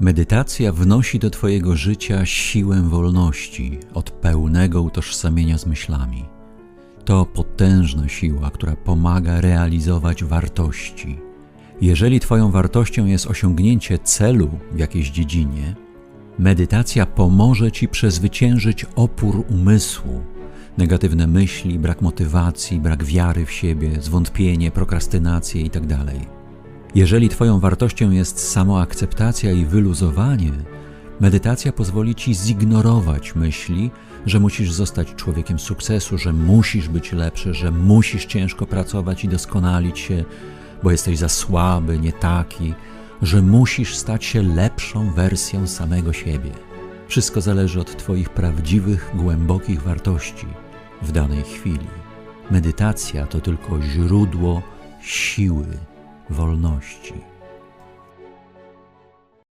Medytacja wnosi do Twojego życia siłę wolności od pełnego utożsamienia z myślami. To potężna siła, która pomaga realizować wartości. Jeżeli Twoją wartością jest osiągnięcie celu w jakiejś dziedzinie, medytacja pomoże Ci przezwyciężyć opór umysłu, negatywne myśli, brak motywacji, brak wiary w siebie, zwątpienie, prokrastynację itd. Jeżeli Twoją wartością jest samoakceptacja i wyluzowanie, medytacja pozwoli Ci zignorować myśli, że musisz zostać człowiekiem sukcesu, że musisz być lepszy, że musisz ciężko pracować i doskonalić się, bo jesteś za słaby, nie taki, że musisz stać się lepszą wersją samego siebie. Wszystko zależy od Twoich prawdziwych, głębokich wartości w danej chwili. Medytacja to tylko źródło siły wolności.